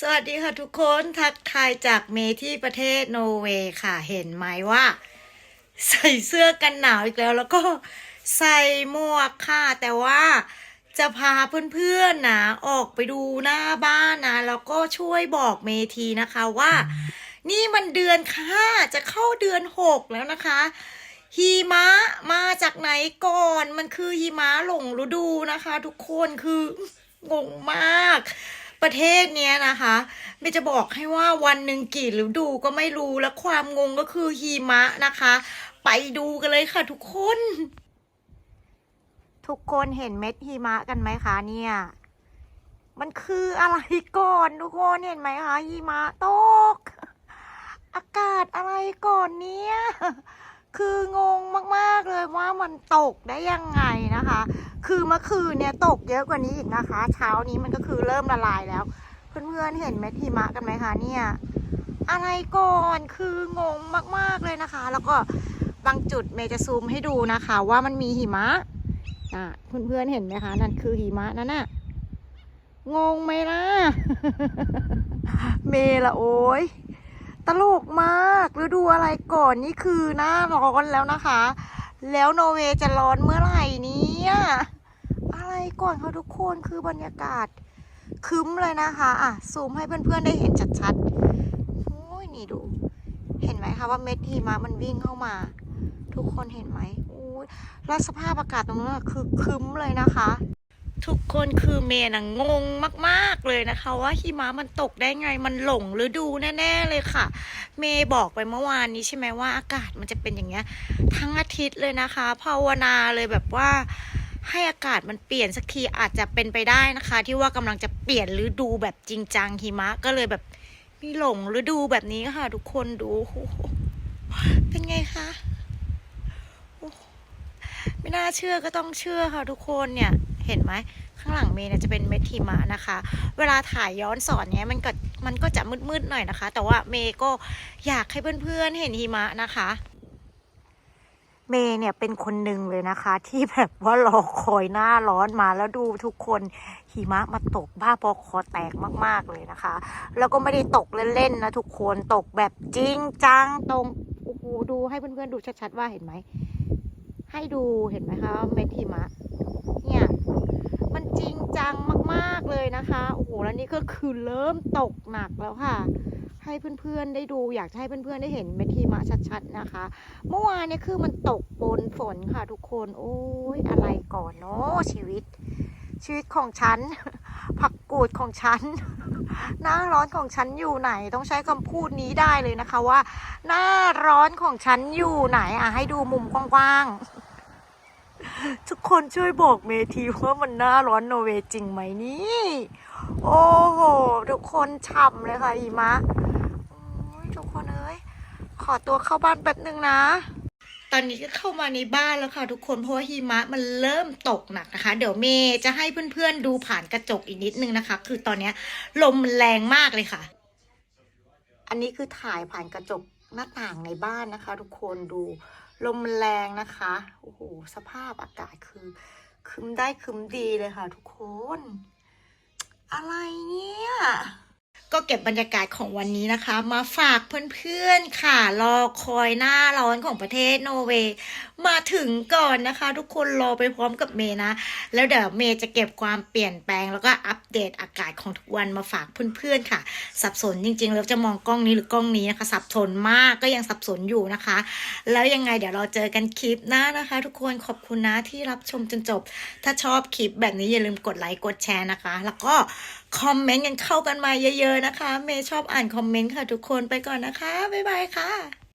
สวัสดีค่ะทุกคนทักทายจากเมที่ประเทศโนเวย์ค่ะ เห็นไหมว่า ใส่เสื้อกันหนาวอีกแล้ว แล้วก็ใส่หมวกค่ะ แต่ว่าจะพาเพื่อนๆนะออกไปดูหน้าบ้านนะ แล้วก็ช่วยบอกเมทีนะคะว่า นี่มันเดือนค่ะจะเข้าเดือนหกแล้วนะคะหิมะมาจากไหนก่อน มันคือหิมะหลงฤดูนะคะ ทุกคนคืองงมาก ประเทศเนี้ยนะคะไม่จะบอกให้ว่าวันหนึ่งกี่ฤดูก็ไม่รู้และความงงก็คือหิมะนะคะ ไปดูกันเลยค่ะทุกคน ทุกคนเห็นเม็ดหิมะกันไหมคะเนี่ย มันคืออะไรก่อนทุกคนเห็นไหมคะหิมะตก อากาศอะไรก่อนเนี่ยคืองงมากๆเลยว่ามันตกได้ยังไงนะคะ คือเมื่อคืนเนี่ยตกเยอะกว่านี้อีกนะคะ เช้านี้มันก็คือเริ่มละลายแล้ว เพื่อนๆเห็นเม็ดหิมะกันไหมคะเนี่ย อะไรก่อนคืองงมากๆเลยนะคะ แล้วก็บางจุดเมย์จะซูมให้ดูนะคะ ว่ามันมีหิมะอะเพื่อนๆเห็นไหมคะ นั่นคือหิมะนั่นน่ะงงไหมล่ะ เมละโอ้ยตลกมากฤดูอะไรก่อนนี่คือหน้าร้อนแล้วนะคะ แล้วโนเวย์จะร้อนเมื่อไหร่ เนี่ยอะไรก่อนคะทุกคนคือบรรยากาศคึ้มเลยนะคะอะซูมให้เพื่อนๆได้เห็นชัดๆโอ้ยนี่ดู เห็นไหมคะว่าเม็ดหิมะมันวิ่งเข้ามา ทุกคนเห็นไหมโอ้ยแล้วสภาพอากาศตรงนั้นคือคึ้มเลยนะคะ ทุกคนคือเมย์นะงงมากๆเลยนะคะ ว่าหิมะมันตกได้ไงมันหลงฤดูแน่ ๆเลยค่ะ เมย์บอกไปเมื่อวานนี้ใช่ไหมว่าอากาศมันจะเป็นอย่างเงี้ย ทั้งอาทิตย์เลยนะคะภาวนาเลยแบบว่า ให้อากาศมันเปลี่ยนสักทีอาจจะเป็นไปได้นะคะ ที่ว่ากำลังจะเปลี่ยนฤดูแบบจริงจังหิมะก็เลยแบบมีหลงฤดูแบบนี้ค่ะ ทุกคนดูโอ้โหเป็นไงคะไม่น่าเชื่อก็ต้องเชื่อค่ะ ทุกคนเนี่ยเห็นไหมข้างหลังเมย์เนี่ยจะเป็นเม็ดหิมะนะคะ เวลาถ่ายย้อนสอนเนี้ยมันก็มันก็จะมืดๆหน่อยนะคะ แต่ว่าเมย์ก็อยากให้เพื่อนๆเห็นหิมะนะคะ เมย์เนี่ยเป็นคนหนึ่งเลยนะคะ ที่แบบว่ารอคอยหน้าร้อนมาแล้วดูทุกคนหิมะมาตกบ้าบอคอแตกมาก ๆ เลยนะคะ แล้วก็ไม่ได้ตกเล่น ๆ นะทุกคนตกแบบจริงจังตรงโอ้โหดูให้เพื่อน ๆ ดูชัด ๆ ว่าเห็นไหม ให้ดูเห็นไหมคะเม็ดหิมะ เนี่ย มันจริงจังมาก ๆ เลยนะคะ โอ้โหแล้วนี่ก็คือเริ่มตกหนักแล้วค่ะ ให้เพื่อนๆได้ดู อยากให้เพื่อนๆได้เห็นเม็ดหิมะชัดๆนะคะ เมื่อวานเนี่ยคือมันตกปนฝนค่ะทุกคน โอ้ยอะไรก่อนเนาะชีวิต ชีวิตของฉัน ผักกูดของฉัน หน้าร้อนของฉันอยู่ไหน ต้องใช้คำพูดนี้ได้เลยนะคะว่า หน้าร้อนของฉันอยู่ไหนอะให้ดูมุมกว้างๆ ทุกคนช่วยบอกเมทีว่ามันหน้าร้อนโนเวย์จริงไหมนี่ โอ้โห ทุกคนฉ่ำเลยค่ะหิมะโอ้ยทุก คนเอ้ยขอตัวเข้าบ้านแป๊บนึงนะ ตอนนี้ก็เข้ามาในบ้านแล้วค่ะทุกคนเพราะว่าหิมะมันเริ่มตกหนักนะคะ เดี๋ยวเมย์จะให้เพื่อนๆดูผ่านกระจกอีกนิดนึงนะคะ คือตอนเนี้ยลมมันแรงมากเลยค่ะ อันนี้คือถ่ายผ่านกระจกหน้าต่างในบ้านนะคะ ทุกคนดูลมมันแรงนะคะโอ้โหสภาพอากาศคือคึมได้คึมดีเลยค่ะ ทุกคน อะไรเนี่ย ก็เก็บบรรยากาศของวันนี้นะคะ มาฝากเพื่อนๆค่ะ รอคอยหน้าร้อนของประเทศโนเวย์มาถึงก่อนนะคะ ทุกคนรอไปพร้อมกับเมย์นะ แล้วเดี๋ยวเมย์จะเก็บความเปลี่ยนแปลงแล้วก็อัปเดตอากาศของทุกวันมาฝากเพื่อนๆค่ะ สับสนจริงๆ แล้วจะมองกล้องนี้หรือกล้องนี้นะคะ สับสนมากก็ยังสับสนอยู่นะคะ แล้วยังไงเดี๋ยวเราเจอกันคลิปหน้านะคะ ทุกคนขอบคุณนะที่รับชมจนจบ ถ้าชอบคลิปแบบนี้อย่าลืมกดไลค์กดแชร์นะคะ แล้วก็คอมเมนต์กันเข้ากันมาเยอะๆนะคะ เมย์ชอบอ่านคอมเมนต์ค่ะทุกคนไปก่อนนะคะ บ๊ายบายค่ะ